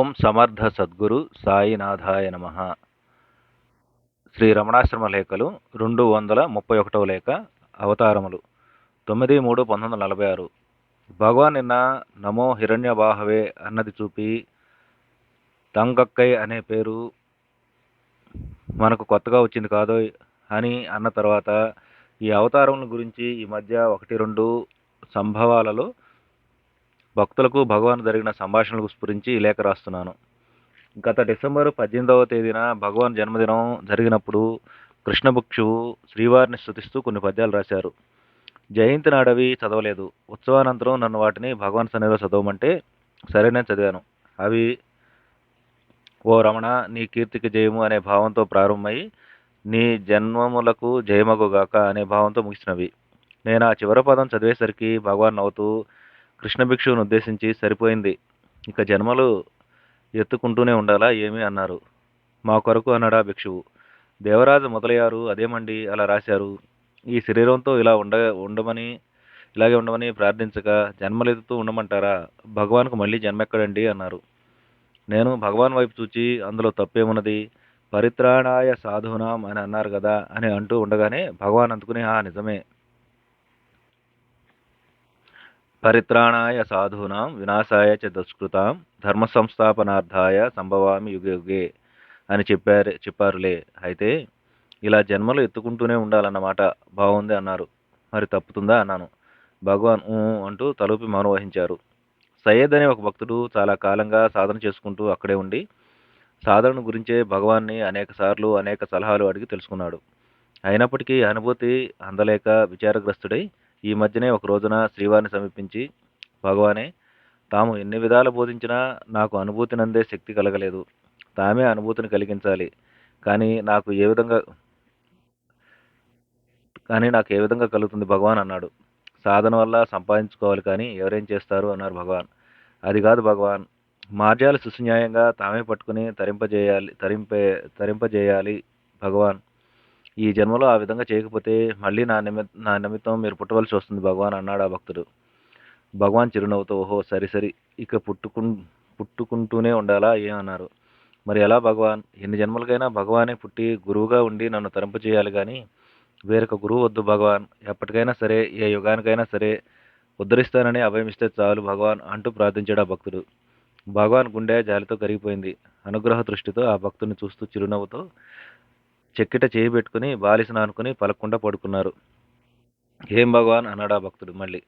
ఓం సమర్థ సద్గురు సాయినాథాయ నమ. శ్రీ రమణాశ్రమ లేఖలు రెండు వందల ముప్పై ఒకటవ లేఖ అవతారములు. తొమ్మిది మూడు పంతొమ్మిది వందల నలభై ఆరు. భగవాన్ నిన్న నమో హిరణ్యబాహవే అన్నది చూపి తంగక్కై అనే పేరు మనకు కొత్తగా వచ్చింది కాదో అని అన్న తర్వాత ఈ అవతారముల గురించి ఈ మధ్య ఒకటి రెండు సంభవాలలో భక్తులకు భగవాన్ జరిగిన సంభాషణలకు స్ఫురించి ఈ లేఖ రాస్తున్నాను. గత డిసెంబర్ పద్దెనిమిదవ తేదీన భగవాన్ జన్మదినం జరిగినప్పుడు కృష్ణభుక్షువు శ్రీవారిని స్థుతిస్తూ కొన్ని పద్యాలు రాశారు. జయంతి నాడవి చదవలేదు. ఉత్సవానంతరం నన్ను వాటిని భగవాన్ సన్నిధిలో చదవమంటే సరే నేను చదివాను. అవి ఓ రమణ నీ కీర్తికి జయము అనే భావంతో ప్రారంభమై నీ జన్మములకు జయమగుగాక అనే భావంతో ముగిసినవి. నేను ఆ చివరి పదం చదివేసరికి భగవాన్ నవ్వుతూ కృష్ణ భిక్షువును ఉద్దేశించి సరిపోయింది. ఇక జన్మలు ఎత్తుకుంటూనే ఉండాలా ఏమి అన్నారు. మా కొరకు అన్నాడా భిక్షువు. దేవరాజు మొదలయ్యారు అదేమండి అలా రాశారు. ఈ శరీరంతో ఇలా ఉండ ఉండమని ఇలాగే ఉండమని ప్రార్థించక జన్మలెత్తుతూ ఉండమంటారా? భగవాన్కు మళ్ళీ జన్మెక్కడండి అన్నారు. నేను భగవాన్ వైపు చూచి అందులో తప్పేమున్నది? పరిత్రాణాయ సాధునాం అని అన్నారు కదా అని అంటూ ఉండగానే భగవాన్ అందుకుని ఆ నిజమే. పరిత్రాణాయ సాధూనాం వినాశాయ చ దుష్కృతాం ధర్మ సంస్థాపనార్థాయ సంభవామి యుగే యుగే అని చెప్పారు చెప్పారులే. అయితే ఇలా జన్మలు ఎత్తుకుంటూనే ఉండాలన్నమాట. బాగుంది అన్నారు. మరి తప్పుతుందా అన్నాను. భగవాన్ అంటూ తలుపి మౌనం వహించారు. సయ్యద్ అనే ఒక భక్తుడు చాలా కాలంగా సాధన చేసుకుంటూ అక్కడే ఉండి సాధన గురించే భగవాన్ని అనేక సార్లు అనేక సలహాలు అడిగి తెలుసుకున్నాడు. అయినప్పటికీ అనుభూతి అందలేక విచారగ్రస్తుడై ఈ మధ్యనే ఒక రోజున శ్రీవారిని సమీపించి భగవానే తాము ఎన్ని విధాలు బోధించినా నాకు అనుభూతిని అందే శక్తి కలగలేదు. తామే అనుభూతిని కలిగించాలి. కానీ నాకు ఏ విధంగా కానీ నాకు ఏ విధంగా కలుగుతుంది భగవాన్? అన్నాడు. సాధన వల్ల సంపాదించుకోవాలి కానీ ఎవరేం చేస్తారు? అన్నారు భగవాన్. అది కాదు భగవాన్. మార్జాలు సున్యాయంగా తామే పట్టుకుని తరింపజేయాలి తరింపే తరింపజేయాలి భగవాన్. ఈ జన్మలో ఆ విధంగా చేయకపోతే మళ్ళీ నా నిమి నా నిమిత్తం మీరు పుట్టవలసి వస్తుంది భగవాన్ అన్నాడు ఆ భక్తుడు. భగవాన్ చిరునవ్వుతో ఓహో సరి సరి ఇక పుట్టుకు పుట్టుకుంటూనే ఉండాలా? ఏమన్నారు? మరి ఎలా భగవాన్? ఎన్ని జన్మలకైనా భగవానే పుట్టి గురువుగా ఉండి నన్ను తరింపు చేయాలి కానీ వేరొక గురువు వద్దు భగవాన్. ఎప్పటికైనా సరే ఏ యుగానికైనా సరే ఉద్ధరిస్తానని అభయమిస్తే చాలు భగవాన్ అంటూ ప్రార్థించాడు ఆ భక్తుడు. భగవాన్ గుండె జాలితో కరిగిపోయింది. అనుగ్రహ దృష్టితో ఆ భక్తుని చూస్తూ చిరునవ్వుతో చెక్కిట చేయి పెట్టుకుని బాలిసిన అనుకుని పలకుండా పడుకున్నారు. ఏం భగవాన్? అన్నాడు ఆ భక్తుడు మళ్ళీ.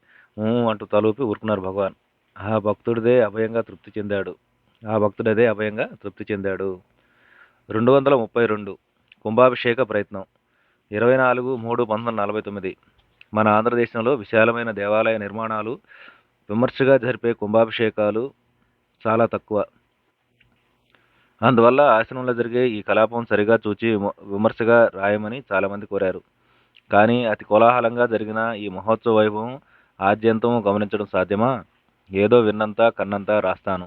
అంటూ తలూపి ఊరుకున్నారు భగవాన్. ఆ భక్తుడిదే అభయంగా తృప్తి చెందాడు. ఆ భక్తుడదే అభయంగా తృప్తి చెందాడు. రెండు వందల ముప్పై రెండు. కుంభాభిషేక ప్రయత్నం. ఇరవై నాలుగు మూడు పంతొమ్మిది నలభై తొమ్మిది. మన ఆంధ్రదేశంలో విశాలమైన దేవాలయ నిర్మాణాలు విమర్శగా జరిపే కుంభాభిషేకాలు చాలా తక్కువ. అందువల్ల ఆశ్రమంలో జరిగే ఈ కలాపం సరిగా చూచి విమర్శగా రాయమని చాలామంది కోరారు. కానీ అతి కోలాహలంగా జరిగిన ఈ మహోత్సవ వైభవం ఆద్యంతం గమనించడం సాధ్యమా? ఏదో విన్నంత కన్నంతా రాస్తాను.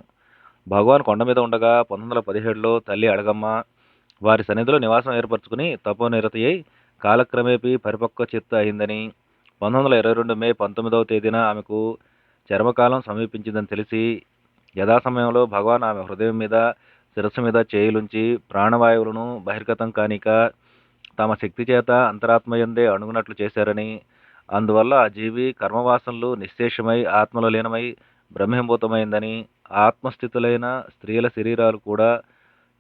భగవాన్ కొండ మీద ఉండగా పంతొమ్మిది వందల పదిహేడులో తల్లి అడగమ్మ వారి సన్నిధిలో నివాసం ఏర్పరచుకుని తపోనిరతి అయి కాలక్రమేపీ పరిపక్వ చిత్త అయిందని పంతొమ్మిది వందల ఇరవై రెండు మే పంతొమ్మిదవ తేదీన ఆమెకు చర్మకాలం సమీపించిందని తెలిసి యథాసమయంలో భగవాన్ ఆమె హృదయం మీద శిరస్సు మీద చేయులుంచి ప్రాణవాయువులను బహిర్గతం కానిక తమ శక్తి చేత అంతరాత్మయందే అణుగునట్లు చేశారని. అందువల్ల ఆ జీవి కర్మవాసనలు నిశ్శేషమై ఆత్మలో లీనమై బ్రహ్మభూతమైందని. ఆత్మస్థితులైన స్త్రీల శరీరాలు కూడా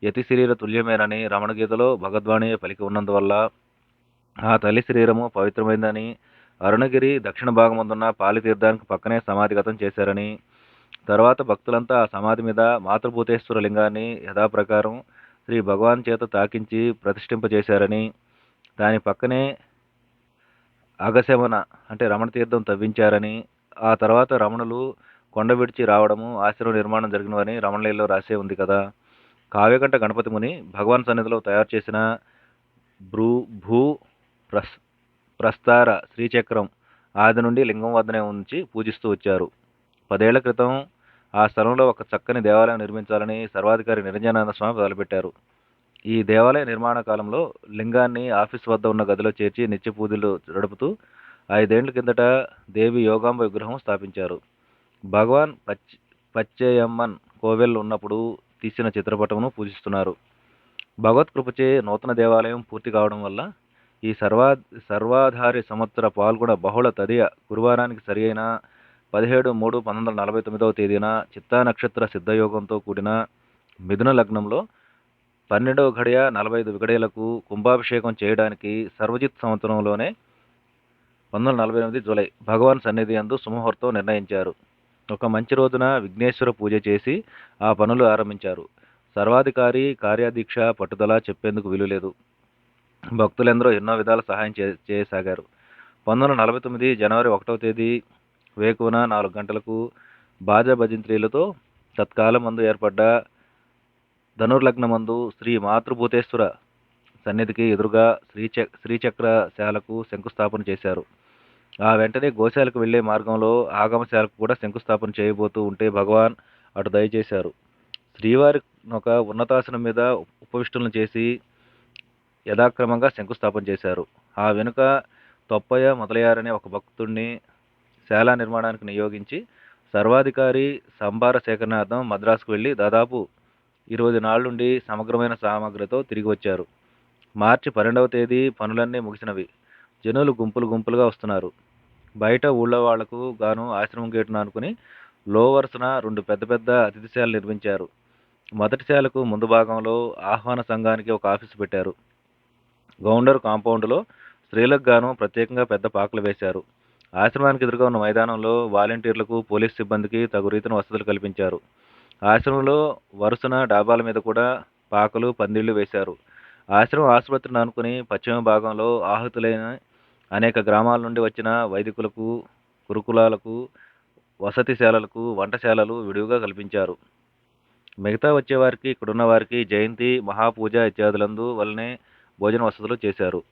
యతి శరీర తుల్యమేనని రమణగీతలో భగద్వాణి పలికి ఉన్నందువల్ల ఆ తల్లి శరీరము పవిత్రమైందని. అరుణగిరి దక్షిణ భాగమందున్న పాలితీర్థానికి పక్కనే సమాధిగతం చేశారని. తర్వాత భక్తులంతా ఆ సమాధి మీద మాతృభూతేశ్వర లింగాన్ని యథాప్రకారం శ్రీ భగవాన్ చేత తాకించి ప్రతిష్ఠింపజేశారని దాని పక్కనే అగశమన అంటే రమణ తీర్థం తవ్వించారని ఆ తర్వాత రమణులు కొండ విడిచి రావడము ఆశ్రమ నిర్మాణం జరిగినవని రమణలీలో రాసే ఉంది కదా. కావ్యకంఠ గణపతి ముని భగవాన్ సన్నిధిలో తయారు చేసిన భ్రూ భూ ప్రస్ ప్రస్తార శ్రీచక్రం ఆది నుండి లింగం వద్దనే ఉంచి పూజిస్తూ వచ్చారు. పదేళ్ళ క్రితం ఆ స్థలంలో ఒక చక్కని దేవాలయం నిర్మించాలని సర్వాధికారి నిరంజనానంద స్వామి మొదలుపెట్టారు. ఈ దేవాలయ నిర్మాణ కాలంలో లింగాన్ని ఆఫీస్ వద్ద ఉన్న గదిలో చేర్చి నిత్య పూజలు నడుపుతూ ఐదేండ్ల కిందట దేవి యోగాంబ విగ్రహం స్థాపించారు. భగవాన్ పచ్ పచ్చేయమ్మన్ కోవెల్ ఉన్నప్పుడు తీసిన చిత్రపటమును పూజిస్తున్నారు. భగవత్ కృపచే నూతన దేవాలయం పూర్తి కావడం వల్ల ఈ సర్వా సర్వాధారి సంవత్సర పాల్గొన బహుళ తదియ గురువారానికి సరి అయిన పదిహేడు మూడు పంతొమ్మిది వందల నలభై తొమ్మిదవ తేదీన చిత్తా నక్షత్ర సిద్ధయోగంతో కూడిన మిథున లగ్నంలో పన్నెండవ ఘడియ నలభై ఐదు విగడేలకు కుంభాభిషేకం చేయడానికి సర్వజిత్ సంవత్సరంలోనే పంతొమ్మిది వందల నలభై ఎనిమిది జూలై భగవాన్ సన్నిధి అందు సుముహూర్తం నిర్ణయించారు. ఒక మంచి రోజున విఘ్నేశ్వర పూజ చేసి ఆ పనులు ఆరంభించారు. సర్వాధికారి కార్యాదీక్ష పట్టుదల చెప్పేందుకు వీలులేదు. భక్తులెందరూ ఎన్నో విధాల సహాయం చే చేయసాగారు. పంతొమ్మిది వందల నలభై తొమ్మిది జనవరి ఒకటవ తేదీ వేకువన నాలుగు గంటలకు బాజా భజంత్రీలతో తత్కాలం మందు ఏర్పడ్డ ధనుర్లగ్నమందు శ్రీ మాతృభూతేశ్వర సన్నిధికి ఎదురుగా శ్రీచ శ్రీచక్రశాలకు శంకుస్థాపన చేశారు. ఆ వెంటనే గోశాలకు వెళ్ళే మార్గంలో ఆగమశాలకు కూడా శంకుస్థాపన చేయబోతూ ఉంటే భగవాన్ అటు దయచేశారు. శ్రీవారి ఒక ఉన్నతాసనం మీద ఉపవిష్టులను చేసి యథాక్రమంగా శంకుస్థాపన చేశారు. ఆ వెనుక తొప్పయ్య మొదలయ్యారనే ఒక భక్తుడిని శాలా నిర్మాణానికి నియోగించి సర్వాధికారి సంభార సేకరణార్థం మద్రాసుకు వెళ్ళి దాదాపు ఇరవై నాళ్ళుండి సమగ్రమైన సామగ్రితో తిరిగి వచ్చారు. మార్చి పన్నెండవ తేదీ పనులన్నీ ముగిసినవి. జనులు గుంపులు గుంపులుగా వస్తున్నారు. బయట ఊళ్ళో వాళ్ళకు గాను ఆశ్రమం గేటును అనుకుని లో వరుసన రెండు పెద్ద పెద్ద అతిథిశాలలు నిర్మించారు. మొదటి శాలకు ముందు భాగంలో ఆహ్వాన సంఘానికి ఒక ఆఫీసు పెట్టారు. గౌండర్ కాంపౌండ్లో స్త్రీలకు గాను ప్రత్యేకంగా పెద్ద పాకలు వేశారు. ఆశ్రమానికి ఎదురుగా ఉన్న మైదానంలో వాలంటీర్లకు పోలీస్ సిబ్బందికి తగు రీతిన వసతులు కల్పించారు. ఆశ్రమంలో వరుసన డాబాల మీద కూడా పాకలు పందిళ్ళు వేశారు. ఆశ్రమం ఆసుపత్రిని అనుకుని పశ్చిమ భాగంలో ఆహుతులైన అనేక గ్రామాల నుండి వచ్చిన వైదికులకు గురుకులాలకు వసతిశాలలకు వంటశాలలు విడివిగా కల్పించారు. మిగతా వచ్చేవారికి ఇక్కడున్న వారికి జయంతి మహాపూజ ఇత్యాదులందు వల్లనే భోజన వసతులు చేశారు.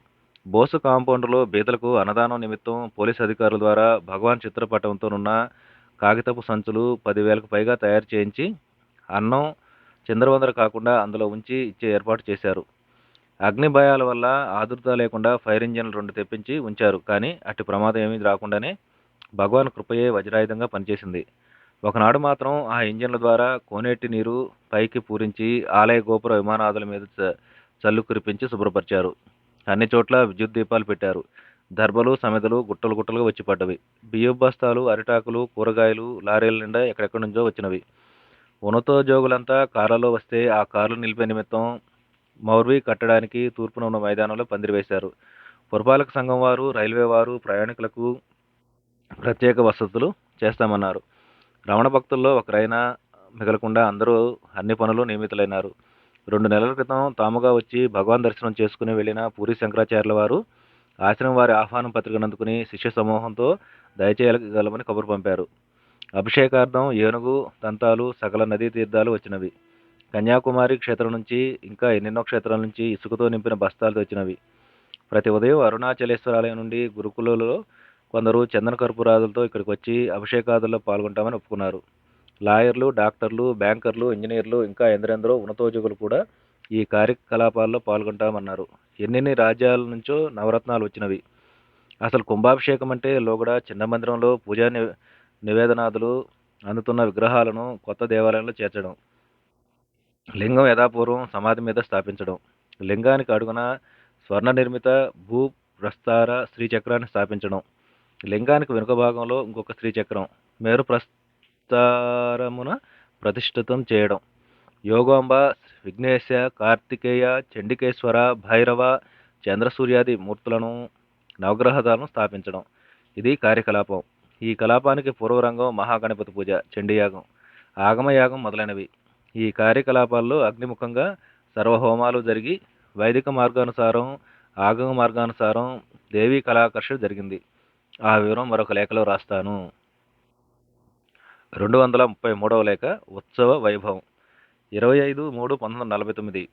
బోసు కాంపౌండ్లో బీదలకు అన్నదానం నిమిత్తం పోలీస్ అధికారుల ద్వారా భగవాన్ చిత్రపటంతోనున్న కాగితపు సంచులు పదివేలకు పైగా తయారు చేయించి అన్నం చంద్రవందర కాకుండా అందులో ఉంచి ఇచ్చే ఏర్పాటు చేశారు. అగ్ని భయాల వల్ల ఆదుర్త లేకుండా ఫైర్ ఇంజన్లు రెండు తెప్పించి ఉంచారు. కానీ అట్టి ప్రమాదం ఏమీ రాకుండానే భగవాన్ కృపయే వజ్రాయుధంగా పనిచేసింది. ఒకనాడు మాత్రం ఆ ఇంజన్ల ద్వారా కోనేటి నీరు పైకి పూరించి ఆలయ గోపుర విమానాదుల మీద చ- చల్లు కురిపించి శుభ్రపరిచారు. అన్ని చోట్ల విద్యుత్ దీపాలు పెట్టారు. దర్బలు సమెతలు గుట్టలు గుట్టలుగా వచ్చి పడ్డవి. బియ్యం బస్తాలు అరిటాకులు కూరగాయలు లారీల నిండా ఎక్కడెక్కడి నుంచో వచ్చినవి. ఉన్నతోద్యోగులంతా కార్లలో వస్తే ఆ కార్లు నిలిపే నిమిత్తం మౌర్వి కట్టడానికి తూర్పున ఉన్న మైదానంలో పందిరి వేశారు. పురపాలక సంఘం వారు రైల్వే వారు ప్రయాణికులకు ప్రత్యేక వసతులు చేస్తామన్నారు. రమణ భక్తుల్లో ఒకరైనా మిగలకుండా అందరూ అన్ని పనులు నియమితులైనారు. రెండు నెలల క్రితం తాముగా వచ్చి భగవాన్ దర్శనం చేసుకుని వెళ్ళిన పూరి శంకరాచార్యుల వారు ఆశ్రమం వారి ఆహ్వానం పత్రికను అందుకుని శిష్య సమూహంతో దయచేయగలమని కబురు పంపారు. అభిషేకార్థం ఏనుగు దంతాలు సకల నదీ తీర్థాలు వచ్చినవి. కన్యాకుమారి క్షేత్రం నుంచి ఇంకా ఎన్నెన్నో క్షేత్రాల నుంచి ఇసుకతో నింపిన బస్తాలు తెచ్చినవి. ప్రతి ఉదయం అరుణాచలేశ్వరాలయం నుండి గురుకులలో కొందరు చందన కర్పూరాదులతో ఇక్కడికి వచ్చి అభిషేకాదుల్లో పాల్గొంటామని ఒప్పుకున్నారు. లాయర్లు డాక్టర్లు బ్యాంకర్లు ఇంజనీర్లు ఇంకా ఎందరెందరో ఉన్నతోద్యోగులు కూడా ఈ కార్యకలాపాల్లో పాల్గొంటామన్నారు. ఎన్నెన్ని రాజ్యాల నుంచో నవరత్నాలు వచ్చినవి. అసలు కుంభాభిషేకం అంటే లోగడ చిన్న మందిరంలో పూజా నివేదనాదులు అందుతున్న విగ్రహాలను కొత్త దేవాలయంలో చేర్చడం. లింగం యథాపూర్వం సమాధి మీద స్థాపించడం. లింగానికి అడుగున స్వర్ణ నిర్మిత భూ ప్రస్తార శ్రీచక్రాన్ని స్థాపించడం. లింగానికి వెనుక భాగంలో ఇంకొక శ్రీచక్రం మేరు విస్తారమున ప్రతిష్ఠితం చేయడం. యోగాంబ విఘ్నేశ కార్తికేయ చండికేశ్వర భైరవ చంద్రసూర్యాది మూర్తులను నవగ్రహాలను స్థాపించడం. ఇది కార్యకలాపం. ఈ కలాపానికి పూర్వరంగం మహాగణపతి పూజ చండీయాగం ఆగమయాగం మొదలైనవి. ఈ కార్యకలాపాల్లో అగ్నిముఖంగా సర్వహోమాలు జరిగి వైదిక మార్గానుసారం ఆగమ మార్గానుసారం దేవీ కళాకర్షణ జరిగింది. ఆ వివరం మరొక లేఖలో రాస్తాను. రెండు వందల ముప్పై మూడవ లేఖ ఉత్సవ వైభవం. ఇరవై ఐదు మూడు పంతొమ్మిది వందల నలభై తొమ్మిది.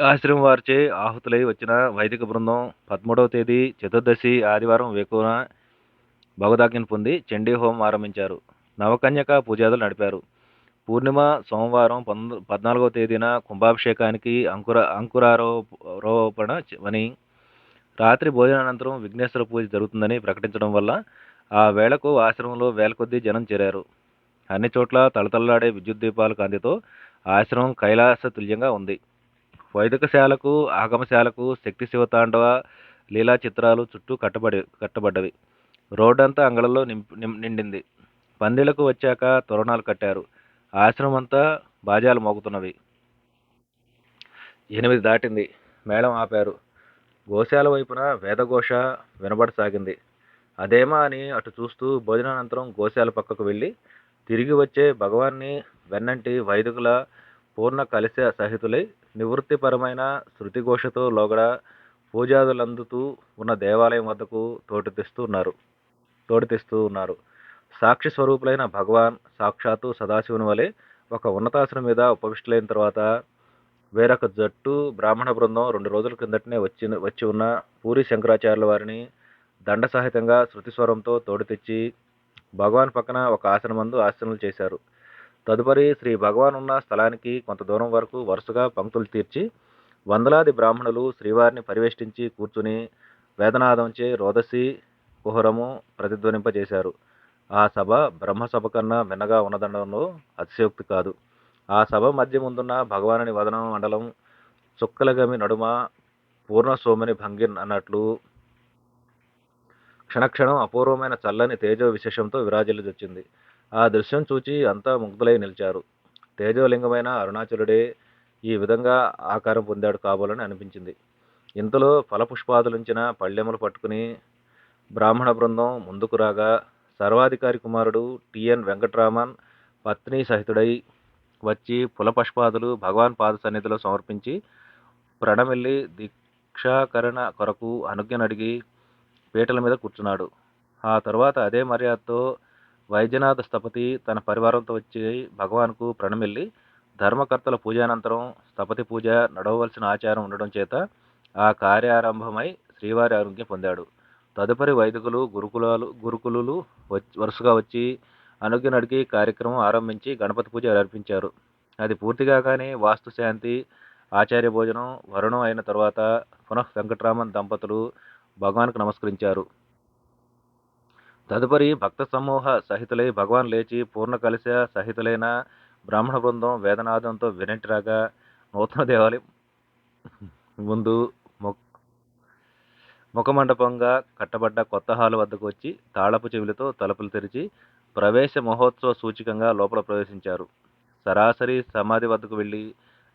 ఆశ్రమం వారిచే ఆహుతులై వచ్చిన వైదిక బృందం పదమూడవ తేదీ చతుర్దశి ఆదివారం వేకువన భగదాగ్ని పొంది చండీ హోమం ఆరంభించారు. నవకన్యక పూజాదులు నడిపారు. పూర్ణిమ సోమవారం పద్నాలుగవ తేదీన కుంభాభిషేకానికి అంకుర అంకురారోపణ అని రాత్రి భోజనానంతరం విఘ్నేశ్వర పూజ జరుగుతుందని ప్రకటించడం వల్ల ఆ వేళకు ఆశ్రమంలో వేల కొద్దీ జనం చేరారు. అన్ని చోట్ల తళతళలాడే విద్యుత్ దీపాల కాంతితో ఆశ్రమం కైలాస తుల్యంగా ఉంది. వైదికశాలకు ఆగమశాలకు శక్తి శివతాండవ లీలా చిత్రాలు చుట్టూ కట్టబడి కట్టబడ్డవి. రోడ్డంతా అంగళంలో నింపి నిం- నిండింది. పందిళ్ళకు వచ్చాక తోరణాలు కట్టారు. ఆశ్రమం అంతా బాజాలు మోగుతున్నవి. ఎనిమిది దాటింది. మేళం ఆపారు. గోశాల వైపున వేదఘోష వినబడసాగింది. అదేమా అని అటు చూస్తూ భోజనానంతరం గోశాల పక్కకు వెళ్ళి తిరిగి వచ్చే భగవాన్ని వెన్నంటి వైదికుల పూర్ణ కలిశ సహితులై నివృత్తిపరమైన శృతిఘోషతో లోగడ పూజాదులందుతూ ఉన్న దేవాలయం వద్దకు తోటి తెస్తూ ఉన్నారు. తోటి తెస్తూ ఉన్నారు. సాక్షి స్వరూపులైన భగవాన్ సాక్షాత్తు సదాశివుని వలె ఒక ఉన్నతాసనం మీద ఉపవిష్టులైన తర్వాత వేరొక జట్టు బ్రాహ్మణ బృందం రెండు రోజుల కిందటనే వచ్చి వచ్చి ఉన్న పూరి శంకరాచార్యుల వారిని దండ సహితంగా శృతి స్వరంతో తోడు తెచ్చి భగవాన్ పక్కన ఒక ఆసనమందు ఆసనలు చేశారు. తదుపరి శ్రీ భగవాన్ ఉన్న స్థలానికి కొంత దూరం వరకు వరుసగా పంక్తులు తీర్చి వందలాది బ్రాహ్మణులు శ్రీవారిని పరివేష్టించి కూర్చుని వేదనాదంచే రోదసి కుహరము ప్రతిధ్వనింపజేశారు. ఆ సభ బ్రహ్మసభ కన్నా మిన్నగా ఉన్నదండంలో అతిశయోక్తి కాదు. ఆ సభ మధ్య ముందున్న భగవానుని వదనం మండలం చుక్కలగమి నడుమ పూర్ణ సోమని భంగిన్ అన్నట్లు క్షణక్షణం అపూర్వమైన చల్లని తేజో విశేషంతో విరాజిల్లుదొచ్చింది. ఆ దృశ్యం చూచి అంతా ముగ్ధులై నిలిచారు. తేజోలింగమైన అరుణాచలుడే ఈ విధంగా ఆకారం పొందాడు కాబోలని అనిపించింది. ఇంతలో ఫలపుష్పాదులుంచిన పళ్ళెములు పట్టుకుని బ్రాహ్మణ బృందం ముందుకు రాగా సర్వాధికారి కుమారుడు టిఎన్ వెంకట్రామన్ పత్ని సహితుడై వచ్చి పులపుష్పాదులు భగవాన్ పాద సన్నిధిలో సమర్పించి ప్రణమిల్లి దీక్షాకరణ కొరకు అనుజ్ఞనడిగి పీటల మీద కూర్చున్నాడు. ఆ తర్వాత అదే మర్యాదతో వైద్యనాథ స్థపతి తన పరివారంతో వచ్చి భగవాన్కు ప్రణమిల్లి ధర్మకర్తల పూజానంతరం స్థపతి పూజ నడవవలసిన ఆచారం ఉండడం చేత ఆ కార్యారంభమై శ్రీవారి ఆరోగ్యం పొందాడు. తదుపరి వైదికులు గురుకులాలు గురుకులు వచ్చి వరుసగా వచ్చి అనుజ్ఞను నడిగి కార్యక్రమం ఆరంభించి గణపతి పూజ అర్పించారు. అది పూర్తిగా కానీ వాస్తు శాంతి ఆచార్య భోజనం వరుణం అయిన తర్వాత పునః వెంకట్రామన్ దంపతులు భగవాన్కు నమస్కరించారు. తదుపరి భక్త సమూహ సహితులై భగవాన్ లేచి పూర్ణ కలిశ సహితులైన బ్రాహ్మణ బృందం వేదనాదంతో వినంటిరాగా నూతన దేవాలయం ముందు ముఖమండపంగా కట్టబడ్డ కొత్త హాలు వద్దకు వచ్చి తాళపు చెవులతో తలుపులు తెరిచి ప్రవేశ మహోత్సవ సూచికంగా లోపల ప్రవేశించారు. సరాసరి సమాధి వద్దకు వెళ్ళి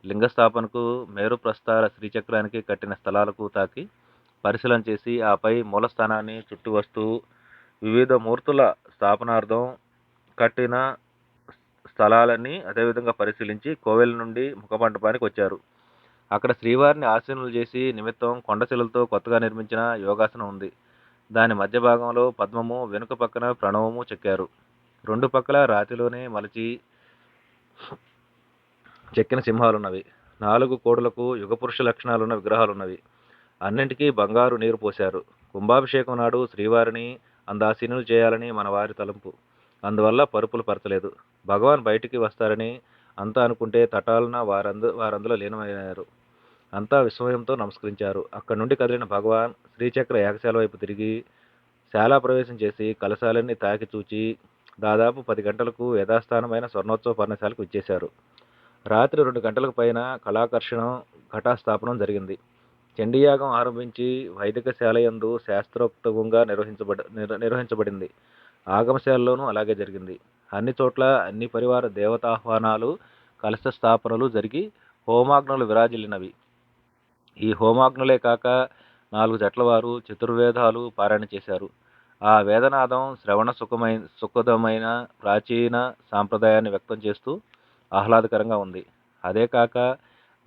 లింగస్థాపనకు మేరు ప్రస్తార శ్రీచక్రానికి కట్టిన స్థలాలకు తాకి పరిశీలన చేసి ఆపై మూలస్థానాన్ని చుట్టూ వస్తూ వివిధ మూర్తుల స్థాపనార్థం కట్టిన స్థలాలన్నీ అదేవిధంగా పరిశీలించి కోవెల నుండి ముఖమండపానికి వచ్చారు. అక్కడ శ్రీవారిని ఆశీనులు చేసి నిమిత్తం కొండశిలతో కొత్తగా నిర్మించిన యోగాసనం ఉంది. దాని మధ్య భాగంలో పద్మము వెనుక పక్కన ప్రణవము చెక్కారు. రెండు పక్కల రాతిలోనే మలచి చెక్కిన సింహాలున్నవి. నాలుగు కోడులకు యుగపురుష లక్షణాలున్న విగ్రహాలున్నవి. అన్నింటికీ బంగారు నీరు పోశారు. కుంభాభిషేకం నాడు శ్రీవారిని అందాసీనులు చేయాలని మన వారి తలంపు. అందువల్ల పరుపులు పరచలేదు. భగవాన్ బయటికి వస్తారని అంతా అనుకుంటే తటాలన వారందు వారందులో లీనమయ్యారు అంతా విస్మయంతో నమస్కరించారు. అక్కడి నుండి కదిలిన భగవాన్ శ్రీచక్ర ఏకశాల వైపు తిరిగి శాలా ప్రవేశం చేసి కలశాలన్నీ తాకి చూచి దాదాపు పది గంటలకు యథాస్థానమైన స్వర్ణోత్సవ పర్ణశాలకు ఇచ్చేశారు రాత్రి రెండు గంటలకు పైన కళాకర్షణం ఘటాస్థాపనం జరిగింది. చండీయాగం ఆరంభించి వైదికశాలయందు శాస్త్రోక్తంగా నిర్వహించబడ నిర్వహించబడింది. ఆగమశాలలోనూ అలాగే జరిగింది. అన్ని చోట్ల అన్ని పరివార దేవతాహ్వానాలు కలశ స్థాపనలు జరిగి హోమాగ్నులు విరాజిల్లినవి. ఈ హోమాగ్నులే కాక నాలుగు జట్ల వారు చతుర్వేదాలు పారాయణ చేశారు. ఆ వేదనాదం శ్రవణ సుఖమైన సుఖదమైన ప్రాచీన సాంప్రదాయాన్ని వ్యక్తం చేస్తూ ఆహ్లాదకరంగా ఉంది. అదే కాక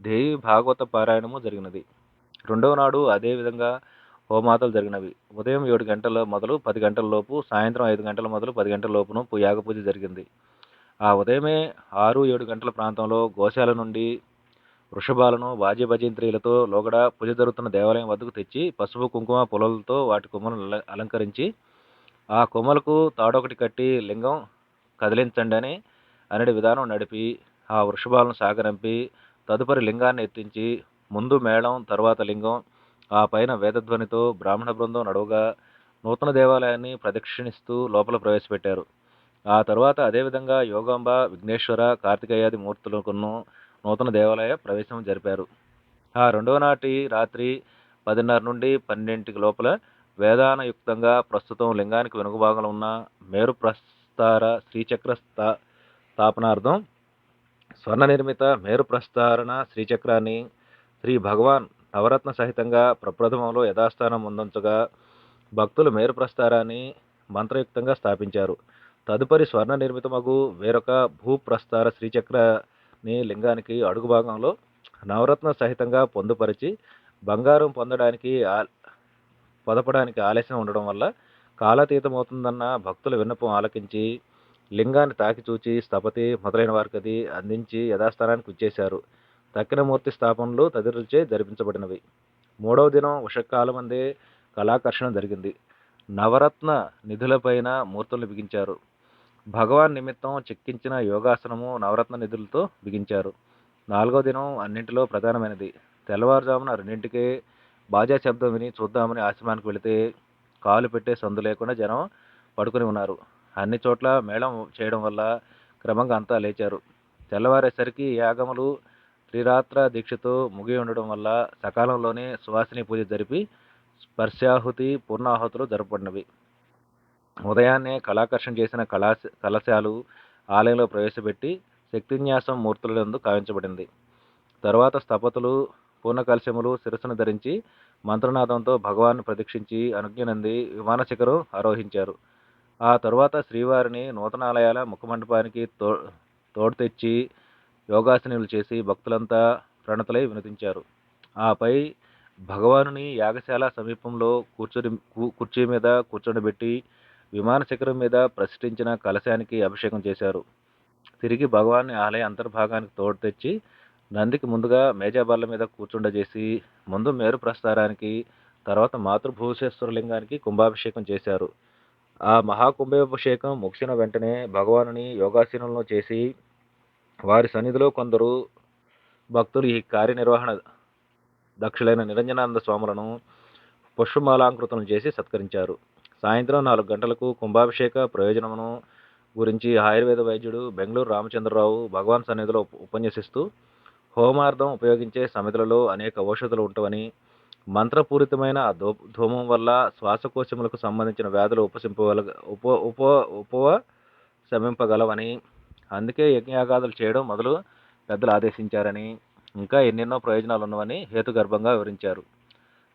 దేవి భాగవత పారాయణము జరిగినది. రెండవ నాడు అదేవిధంగా హోమాతలు జరిగినవి. ఉదయం ఏడు గంటల మొదలు పది గంటల లోపు సాయంత్రం ఐదు గంటల మొదలు పది గంటల లోపును యాగ పూజ జరిగింది. ఆ ఉదయమే ఆరు ఏడు గంటల ప్రాంతంలో గోశాల నుండి వృషభాలను వాద్య లోగడ పూజ జరుగుతున్న దేవాలయం వద్దకు తెచ్చి పసుపు కుంకుమ పొలలతో వాటి కొమ్మలను అల- అలంకరించి ఆ కొమ్మలకు తాడొకటి కట్టి లింగం కదిలించండి అని అనడి విధానం నడిపి ఆ వృషభాలను సాగరంపి తదుపరి లింగాన్ని ఎత్తించి ముందు మేళం తర్వాత లింగం. ఆ పైన వేదధ్వనితో బ్రాహ్మణ బృందం నడువుగా నూతన దేవాలయాన్ని ప్రదక్షిణిస్తూ లోపల ప్రవేశపెట్టారు. ఆ తర్వాత అదేవిధంగా యోగాంబ విఘ్నేశ్వర కార్తికేయాది మూర్తులకును నూతన దేవాలయ ప్రవేశం జరిపారు. ఆ రెండవ నాటి రాత్రి పదిన్నర నుండి పన్నెండింటికి లోపల వేదానయుక్తంగా ప్రస్తుతం లింగానికి వెనుక భాగంలో ఉన్న మేరు ప్రస్తార శ్రీచక్ర స్థా స్థాపనార్థం స్వర్ణ నిర్మిత మేరు ప్రస్తారణ శ్రీచక్రాన్ని శ్రీ భగవాన్ నవరత్న సహితంగా ప్రప్రథమంలో యథాస్థానం ఉందంచగా భక్తులు మేరు ప్రస్తారాన్ని మంత్రయుక్తంగా స్థాపించారు. తదుపరి స్వర్ణ నిర్మితమగు వేరొక భూప్రస్తార శ్రీచక్రని లింగానికి అడుగు భాగంలో నవరత్న సహితంగా పొందుపరిచి బంగారం పొందడానికి ఆ- పొదపడానికి ఆలస్యం ఉండడం వల్ల కాలాతీతమవుతుందన్న భక్తుల విన్నపం ఆలకించి లింగాన్ని తాకి చూచి స్థపతి మొదలైన వారికి అది అందించి యథాస్థానానికి ఇచ్చేశారు తక్కిన మూర్తి స్థాపనలు తదిరుచే జరిపించబడినవి. మూడవ దినం ఉషకాలమందే కళాకర్షణ జరిగింది. నవరత్న నిధులపైన మూర్తులు బిగించారు. భగవాన్ నిమిత్తం చెక్కించిన యోగాసనము నవరత్న నిధులతో బిగించారు. నాలుగో దినం అన్నింటిలో ప్రధానమైనది. తెల్లవారుజామున రెండింటికే బాజా శబ్దం విని చూద్దామని ఆశ్రమానికి వెళితే కాలు పెట్టే సందు లేకుండా జనం పడుకుని ఉన్నారు. అన్ని చోట్ల మేళం చేయడం వల్ల క్రమంగా అంతా లేచారు. తెల్లవారేసరికి యాగములు శ్రీరాత్ర దీక్షతో ముగి ఉండడం వల్ల సకాలంలోనే సువాసిని పూజ జరిపి స్పర్శాహుతి పూర్ణాహుతులు జరపబడినవి. ఉదయాన్నే కళాకర్షణ చేసిన కళా కలశాలు ఆలయంలో ప్రవేశపెట్టి శక్తిన్యాసం మూర్తులందు కావించబడింది. తరువాత స్థపతులు పూర్ణ కలశములు శిరస్సును ధరించి మంత్రనాదంతో భగవాన్ ప్రదక్షించి అనుజ్ఞనంది విమాన శిఖరం ఆరోహించారు. ఆ తరువాత శ్రీవారిని నూతనాలయాల ముఖమండపానికి తో తోడు తెచ్చి యోగాసనములు చేసి భక్తులంతా ప్రణతులై వినతించారు. ఆపై భగవానుని యాగశాల సమీపంలో కూర్చొని కూ- కుర్చీ మీద కూర్చోబెట్టి విమాన శిఖరం మీద ప్రతిష్ఠించిన కలశానికి అభిషేకం చేశారు. తిరిగి భగవాన్ని ఆలయ అంతర్భాగానికి తోడు తెచ్చి నందికి ముందుగా మేజాబల్ల మీద కూర్చుండజేసి ముందు మేరు ప్రస్థారానికి తర్వాత మాతృభూషేశ్వరలింగానికి కుంభాభిషేకం చేశారు. ఆ మహాకుంభాభిషేకం ముగిసిన వెంటనే భగవానుని యోగాసనంలో చేసి వారి సన్నిధిలో కొందరు భక్తులు ఈ కార్యనిర్వహణ దక్షులైన నిరంజనానంద స్వాములను పుష్పమాలాంకృతం చేసి సత్కరించారు. సాయంత్రం నాలుగు గంటలకు కుంభాభిషేక ప్రయోజనమును గురించి ఆయుర్వేద వైద్యుడు బెంగళూరు రామచంద్రరావు భగవాన్ సన్నిధిలో ఉప- ఉపన్యసిస్తూ హోమార్థం ఉపయోగించే సమితులలో అనేక ఔషధులు ఉంటవని మంత్రపూరితమైన ధూ ధూమం వల్ల శ్వాసకోశములకు సంబంధించిన వ్యాధులు ఉపశింపగల ఉప ఉప ఉపవ శమింపగలవని అందుకే యజ్ఞయాగాదులు చేయడం మొదలు పెద్దలు ఆదేశించారని ఇంకా ఎన్నెన్నో ప్రయోజనాలు ఉన్నవని హేతుగర్భంగా వివరించారు.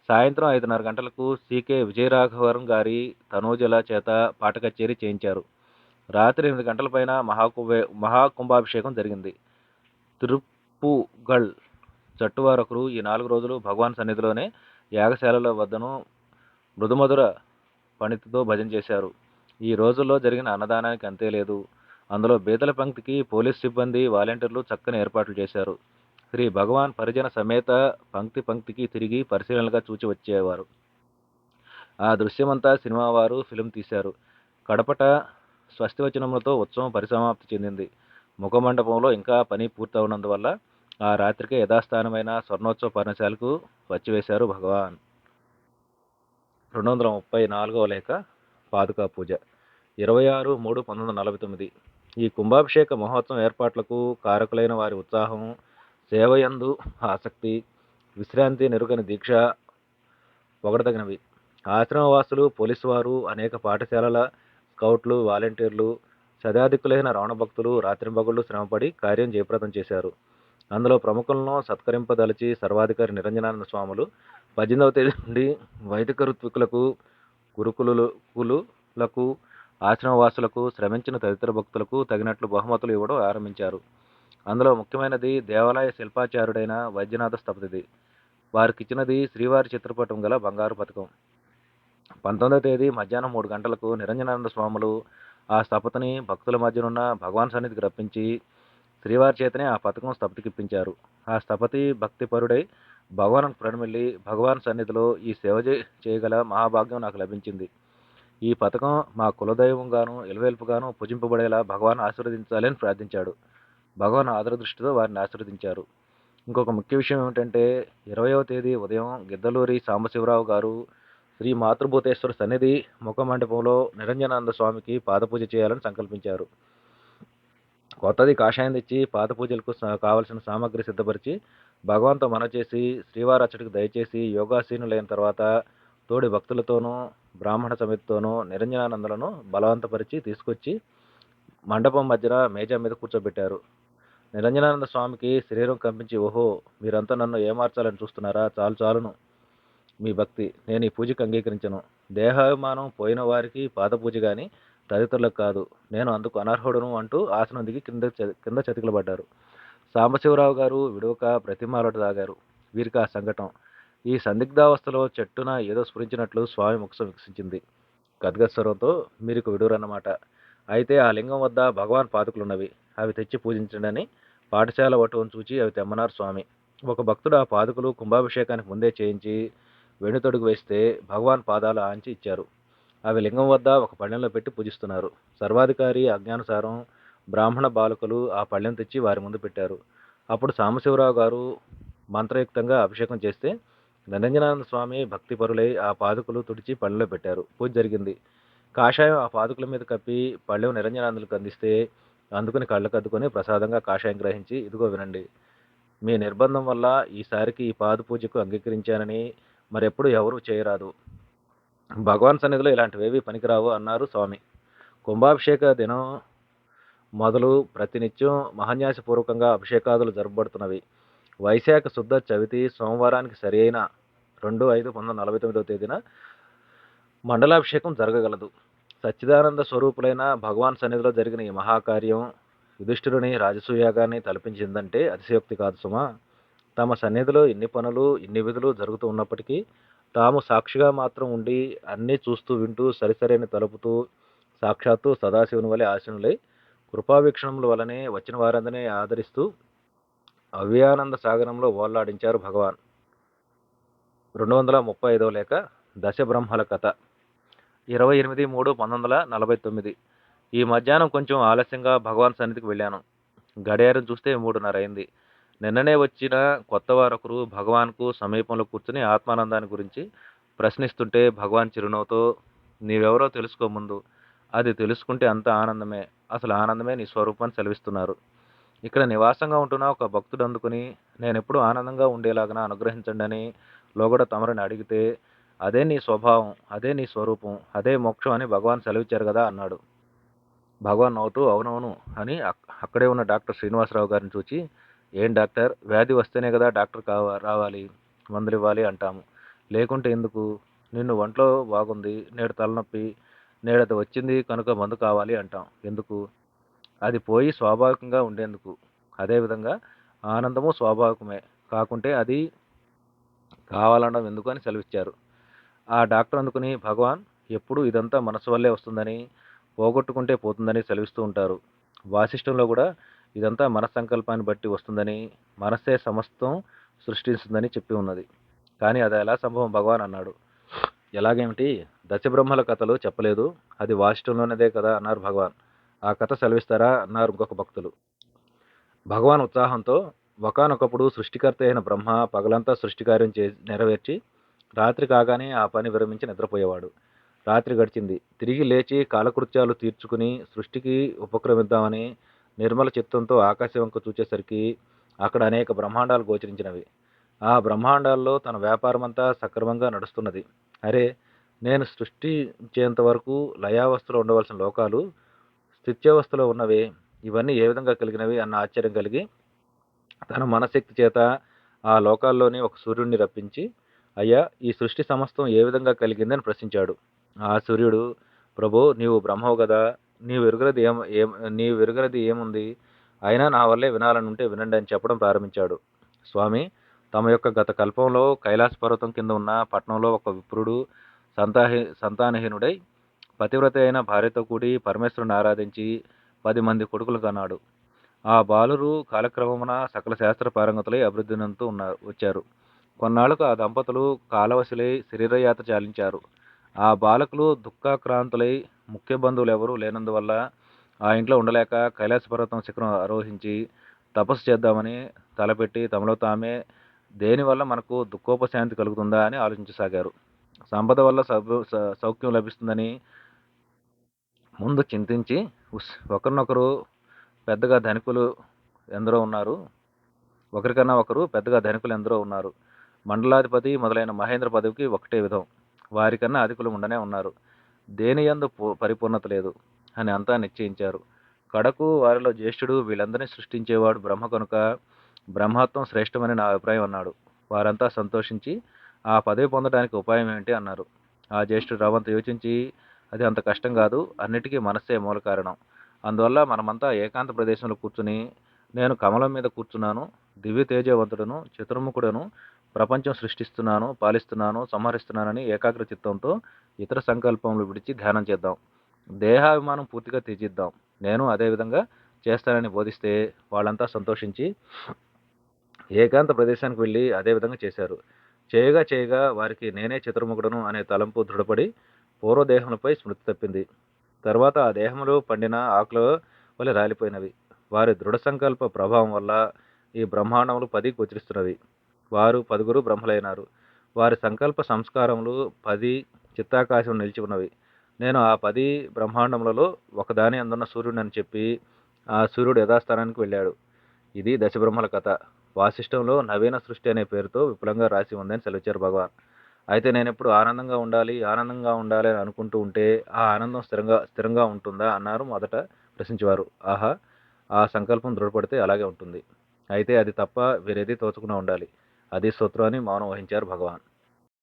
సాయంత్రం ఐదున్నర గంటలకు సీకే విజయరాఘవరం గారి తనూజల చేత పాట కచేరి చేయించారు. రాత్రి ఎనిమిది గంటల పైన మహాకుంభ మహాకుంభాభిషేకం జరిగింది. తిరుప్పుగల్ జట్టువారొకరు ఈ నాలుగు రోజులు భగవాన్ సన్నిధిలోనే యాగశాలల వద్దను మృదుమధుర పణితితో భజన చేశారు. ఈ రోజుల్లో జరిగిన అన్నదానానికి అంతే లేదు. అందులో బీదల పంక్తికి పోలీస్ సిబ్బంది వాలంటీర్లు చక్కని ఏర్పాట్లు చేశారు. శ్రీ భగవాన్ పరిజన సమేత పంక్తి పంక్తికి తిరిగి పరిశీలనగా చూచి వచ్చేవారు. ఆ దృశ్యమంతా సినిమా వారు ఫిలిం తీశారు. కడపట స్వస్తివచనములతో ఉత్సవం పరిసమాప్తి చెందింది. ముఖమండపంలో ఇంకా పని పూర్తవునందువల్ల ఆ రాత్రికే యథాస్థానమైన స్వర్ణోత్సవ పర్ణశాలకు వచ్చివేశారు భగవాన్. రెండు వందల ముప్పై నాలుగవ లేఖ పాదుకా పూజ. ఇరవై ఆరు మూడు పంతొమ్మిది వందల నలభై తొమ్మిది. ఈ కుంభాభిషేక మహోత్సవం ఏర్పాట్లకు కారకులైన వారి ఉత్సాహం సేవయందు ఆసక్తి విశ్రాంతి నెరుగని దీక్ష పొగడదగినవి ఆశ్రమవాసులు పోలీసు వారు అనేక పాఠశాలల స్కౌట్లు వాలంటీర్లు శతాధికులైన రావణభక్తులు రాత్రింబగుళ్ళు శ్రమపడి కార్యం జయప్రదం చేశారు. అందులో ప్రముఖులను సత్కరింపదలిచి సర్వాధికారి నిరంజనానంద స్వాములు పద్దెనిమిదవ తేదీ నుండి వైదిక ఋత్వికులకు గురుకులకు ఆశ్రమవాసులకు శ్రమించిన తదితర భక్తులకు తగినట్లు బహుమతులు ఇవ్వడం ఆరంభించారు. అందులో ముఖ్యమైనది దేవాలయ శిల్పాచారుడైన వైద్యనాథ స్థపతిది. వారికిచ్చినది శ్రీవారి చిత్రపటం గల బంగారు పథకం. పంతొమ్మిదవ తేదీ మధ్యాహ్నం మూడు గంటలకు నిరంజనానంద స్వాములు ఆ స్థపతిని భక్తుల మధ్యనున్న భగవాన్ సన్నిధికి రప్పించి శ్రీవారి చేతనే ఆ పథకం స్థపతికిప్పించారు ఆ స్థపతి భక్తిపరుడై భగవాన్ ప్రణమిల్లి భగవాన్ సన్నిధిలో ఈ సేవ చేయగల మహాభాగ్యం నాకు లభించింది. ఈ పథకం మా కులదైవంగాను ఇలవేల్పుగాను పూజింపబడేలా భగవాన్ ఆశీర్వదించాలని ప్రార్థించాడు. భగవాన్ ఆదరదృష్టితో వారిని ఆశీర్వదించారు. ఇంకొక ముఖ్య విషయం ఏమిటంటే ఇరవయవ తేదీ ఉదయం గిద్దలూరి సాంబశివరావు గారు శ్రీ మాతృభూతేశ్వర సన్నిధి ముఖమండపంలో నిరంజనానంద స్వామికి పాదపూజ చేయాలని సంకల్పించారు. కొత్తది కాషాయం తెచ్చి పాద పూజలకు కావలసిన సామాగ్రి సిద్ధపరిచి భగవంతు మన చేసి శ్రీవారి అచ్చటికి దయచేసి యోగాసీనులైన తర్వాత తోడి భక్తులతోనూ బ్రాహ్మణ సమితితోనూ నిరంజనానందలను బలవంతపరిచి తీసుకొచ్చి మండపం మధ్యన మేజా మీద కూర్చోబెట్టారు. నిరంజనానంద స్వామికి శరీరం కంపించి ఓహో మీరంతా నన్ను ఏమార్చాలని చూస్తున్నారా? చాలు చాలును. మీ భక్తి. నేను ఈ పూజకు అంగీకరించను. దేహాభిమానం పోయిన వారికి పాద పూజ కానీ తదితరులకు కాదు. నేను అందుకు అనర్హుడును అంటూ ఆసనం దిగి కింద చ- కింద చతికిలబడ్డారు. సాంబశివరావు గారు విడువక ప్రతిమాలట తాగారు వీరికి ఆ సంఘటన ఈ సందిగ్ధావస్థలో చెట్టున ఏదో స్ఫురించినట్లు స్వామి ముఖం వికసించింది. గద్గస్వరంతో మీరు విడురన్నమాట. అయితే ఆ లింగం వద్ద భగవాన్ పాదుకులున్నవి. అవి తెచ్చి పూజించండి పాఠశాల వటువును చూచి అవి తెమ్మన్నారు స్వామి. ఒక భక్తుడు ఆ పాదుకులు కుంభాభిషేకానికి ముందే చేయించి వెనుతొడుగు వేస్తే భగవాన్ పాదాలు ఆంచి ఇచ్చారు. అవి లింగం వద్ద ఒక పళ్ళెంలో పెట్టి పూజిస్తున్నారు. సర్వాధికారి ఆజ్ఞానుసారం బ్రాహ్మణ బాలకులు ఆ పళ్ళెం తెచ్చి వారి ముందు పెట్టారు. అప్పుడు సాంబశివరావు గారు మంత్రయుక్తంగా అభిషేకం చేస్తే నిరంజనానంద స్వామి భక్తి పరులై ఆ పాదుకలు తుడిచి పళ్ళలో పెట్టారు. పూజ జరిగింది. కాషాయం ఆ పాదుకల మీద కప్పి పళ్ళెం నిరంజనానందులకు అందిస్తే అందుకుని కళ్ళకు అద్దుకొని ప్రసాదంగా కాషాయం గ్రహించి ఇదిగో వినండి మీ నిర్బంధం వల్ల ఈసారికి ఈ పాద పూజకు అంగీకరించానని మరెప్పుడు ఎవరూ చేయరాదు. భగవాన్ సన్నిధిలో ఇలాంటివేవి పనికిరావు అన్నారు స్వామి. కుంభాభిషేక దినం మొదలు ప్రతినిత్యం మహాన్యాసపూర్వకంగా అభిషేకాదులు జరపబడుతున్నవి. వైశాఖ శుద్ధ చవితి సోమవారానికి సరి అయిన రెండు ఐదు పంతొమ్మిది వందల నలభై తొమ్మిదవ తేదీన మండలాభిషేకం జరగగలదు. సచ్చిదానంద స్వరూపులైన భగవాన్ సన్నిధిలో జరిగిన ఈ మహాకార్యం యుధిష్ఠిరుని రాజసూయాగాన్ని తలపించిందంటే అతిశయోక్తి కాదు సుమా. తమ సన్నిధిలో ఇన్ని పనులు ఇన్ని విధులు జరుగుతూ ఉన్నప్పటికీ తాము సాక్షిగా మాత్రం ఉండి అన్నీ చూస్తూ వింటూ సరిసరైన తలుపుతూ సాక్షాత్తు సదాశివుని వలె ఆశనులై కృపావీక్షణముల వలనే వచ్చిన వారందరినీ ఆదరిస్తూ అవ్యానంద సాగరంలో ఓల్లాడించారు భగవాన్. రెండు వందల ముప్పై ఐదవ లేఖ దశబ్రహ్మల కథ. ఇరవై ఎనిమిది మూడు పంతొమ్మిది వందల నలభై తొమ్మిది. ఈ మధ్యాహ్నం కొంచెం ఆలస్యంగా భగవాన్ సన్నిధికి వెళ్ళాను. గడియారం చూస్తే మూడున్నర అయింది నిన్ననే వచ్చిన కొత్త వారొకరు భగవాన్కు సమీపంలో కూర్చుని ఆత్మానందాన్ని గురించి ప్రశ్నిస్తుంటే భగవాన్ చిరునవ్వుతో నీవెవరో తెలుసుకో ముందు. అది తెలుసుకుంటే అంత ఆనందమే. అసలు ఆనందమే నీ స్వరూపాన్ని సెలవిస్తున్నారు. ఇక్కడ నివాసంగా ఉంటున్న ఒక భక్తుడు అందుకుని నేను ఎప్పుడు ఆనందంగా ఉండేలాగా అనుగ్రహించండి అని లోగడ తమరిని అడిగితే అదే నీ స్వభావం అదే నీ స్వరూపం అదే మోక్షం అని భగవాన్ సెలవిచ్చారు కదా అన్నాడు. భగవాన్ నవ్వుతూ అవునవును అని అక్కడే ఉన్న డాక్టర్ శ్రీనివాసరావు గారిని చూచి ఏం డాక్టర్ వ్యాధి వస్తేనే కదా డాక్టర్ కావ రావాలి మందులు ఇవ్వాలి అంటాము. లేకుంటే ఎందుకు? నిన్ను ఒంట్లో బాగుంది నేడు తలనొప్పి నేడది వచ్చింది కనుక మందు కావాలి అంటాం. ఎందుకు? అది పోయి స్వాభావికంగా ఉండేందుకు. అదేవిధంగా ఆనందము స్వాభావికమే. కాకుంటే అది కావాలనడం ఎందుకు అని సెలవిచ్చారు. ఆ డాక్టర్ అందుకుని భగవాన్ ఎప్పుడు ఇదంతా మనసు వల్లే వస్తుందని పోగొట్టుకుంటే పోతుందని సెలవిస్తూ ఉంటారు. వాసిష్టంలో కూడా ఇదంతా మన సంకల్పాన్ని బట్టి వస్తుందని మనసే సమస్తం సృష్టిస్తుందని చెప్పి ఉన్నది. కానీ అది ఎలా సంభవం భగవాన్ అన్నాడు. ఎలాగేమిటి? దశబ్రహ్మల కథలు చెప్పలేదు. అది వాసిష్టంలోనేదే కదా అన్నారు భగవాన్. ఆ కథ సెలవిస్తారా అన్నారు ఇంకొక భక్తులు. భగవాన్ ఉత్సాహంతో ఒకనొకప్పుడు సృష్టికర్త అయిన బ్రహ్మ పగలంతా సృష్టికార్యం చే నెరవేర్చి రాత్రి కాగానే ఆ పని విరమించి నిద్రపోయేవాడు. రాత్రి గడిచింది. తిరిగి లేచి కాలకృత్యాలు తీర్చుకుని సృష్టికి ఉపక్రమిద్దామని నిర్మల చిత్తంతో ఆకాశవంక చూచేసరికి అక్కడ అనేక బ్రహ్మాండాలు గోచరించినవి. ఆ బ్రహ్మాండాల్లో తన వ్యాపారమంతా సక్రమంగా నడుస్తున్నది. అరే నేను సృష్టించేంత వరకు లయావస్థలో ఉండవలసిన లోకాలు స్థిత్యావస్థలో ఉన్నవే ఇవన్నీ ఏ విధంగా కలిగినవి అన్న ఆశ్చర్యం కలిగి తన మనశక్తి చేత ఆ లోకాల్లోని ఒక సూర్యుడిని రప్పించి అయ్యా ఈ సృష్టి సమస్తం ఏ విధంగా కలిగిందని ప్రశ్నించాడు. ఆ సూర్యుడు ప్రభు నీవు బ్రహ్మవు కదా నీవు ఎరుగరది ఏం ఏం నీ ఎరుగరది ఏముంది? అయినా నా వల్లే వినాలని ఉంటే వినండి అని చెప్పడం ప్రారంభించాడు. స్వామి తమ యొక్క గత కల్పంలో కైలాస పర్వతం కింద ఉన్న పట్టణంలో ఒక విప్రుడు సంతాహి సంతానహీనుడై పతివ్రత అయిన భార్యతో కూడి పరమేశ్వరుని ఆరాధించి పది మంది కొడుకులు కన్నాడు. ఆ బాలురు కాలక్రమమున సకల శాస్త్ర పారంగతులై అభివృద్ధినంతూ ఉన్నారు వచ్చారు. కొన్నాళ్ళకు ఆ దంపతులు కాలవశులై శరీరయాత్ర చాలించారు. ఆ బాలకులు దుఃఖాక్రాంతులై ముఖ్య బంధువులు ఎవరూ లేనందువల్ల ఆ ఇంట్లో ఉండలేక కైలాస పర్వతం శిఖరం ఆరోహించి తపస్సు చేద్దామని తలపెట్టి తమలో తామే దేనివల్ల మనకు దుఃఖోపశాంతి కలుగుతుందా అని ఆలోచించసాగారు. సంపద వల్ల సౌ- స- సౌఖ్యం లభిస్తుందని ముందు చింతించి ఒకరినొకరు పెద్దగా ధనికులు ఎందరో ఉన్నారు. ఒకరికన్నా ఒకరు పెద్దగా ధనికులు ఎందరో ఉన్నారు. మండలాధిపతి మొదలైన మహేంద్ర పదవికి ఒకటే విధం. వారికన్నా అధికులు ఉండనే ఉన్నారు. దేని యందు పరిపూర్ణత లేదు అని అంతా నిశ్చయించారు. కడకు వారిలో జ్యేష్ఠుడు వీళ్ళందరినీ సృష్టించేవాడు బ్రహ్మ కనుక బ్రహ్మత్వం శ్రేష్టమని నా అభిప్రాయం అన్నాడు. వారంతా సంతోషించి ఆ పదవి పొందడానికి ఉపాయం ఏంటి అన్నారు. ఆ జ్యేష్ఠుడు రావంత యోచించి అది అంత కష్టం కాదు. అన్నిటికీ మనస్సే మూల కారణం. అందువల్ల మనమంతా ఏకాంత ప్రదేశంలో కూర్చుని నేను కమలం మీద కూర్చున్నాను దివ్య తేజవంతుడను చతుర్ముఖుడను ప్రపంచం సృష్టిస్తున్నాను పాలిస్తున్నాను సంహరిస్తున్నానని ఏకాగ్ర చిత్తంతో ఇతర సంకల్పములు విడిచి ధ్యానం చేద్దాం. దేహాభిమానం పూర్తిగా త్యజిద్దాం. నేను అదేవిధంగా చేస్తానని బోధిస్తే వాళ్ళంతా సంతోషించి ఏకాంత ప్రదేశానికి వెళ్ళి అదే విధంగా చేశారు. చేయగా చేయగా వారికి నేనే చతుర్ముఖుడను అనే తలంపు దృఢపడి పూర్వదేహములపై స్మృతి తప్పింది. తర్వాత ఆ దేహములు పండిన ఆకుల వలె రాలిపోయినవి. వారి దృఢ సంకల్ప ప్రభావం వల్ల ఈ బ్రహ్మాండములు పది గోచరిస్తున్నవి. వారు పదుగురు బ్రహ్మలైనారు. వారి సంకల్ప సంస్కారములు పది చిత్తాకాశం నిలిచి ఉన్నవి. నేను ఆ పది బ్రహ్మాండములలో ఒకదాని అందున్న సూర్యుడు అని చెప్పి ఆ సూర్యుడు యథాస్థానానికి వెళ్ళాడు. ఇది దశబ్రహ్మల కథ. వాసిష్టంలో నవీన సృష్టి అనే పేరుతో విపులంగా రాసి ఉందని సెలవిచ్చారు భగవాన్. అయితే నేను ఎప్పుడు ఆనందంగా ఉండాలి ఆనందంగా ఉండాలి అని అనుకుంటూ ఉంటే ఆ ఆనందం స్థిరంగా స్థిరంగా ఉంటుందా అన్నారు మొదట ప్రశ్నించేవారు. ఆహా ఆ సంకల్పం దృఢపడితే అలాగే ఉంటుంది. అయితే అది తప్ప వేరేది తోచకుండా ఉండాలి. అది సూత్రం అని మౌనం వహించారు భగవాన్.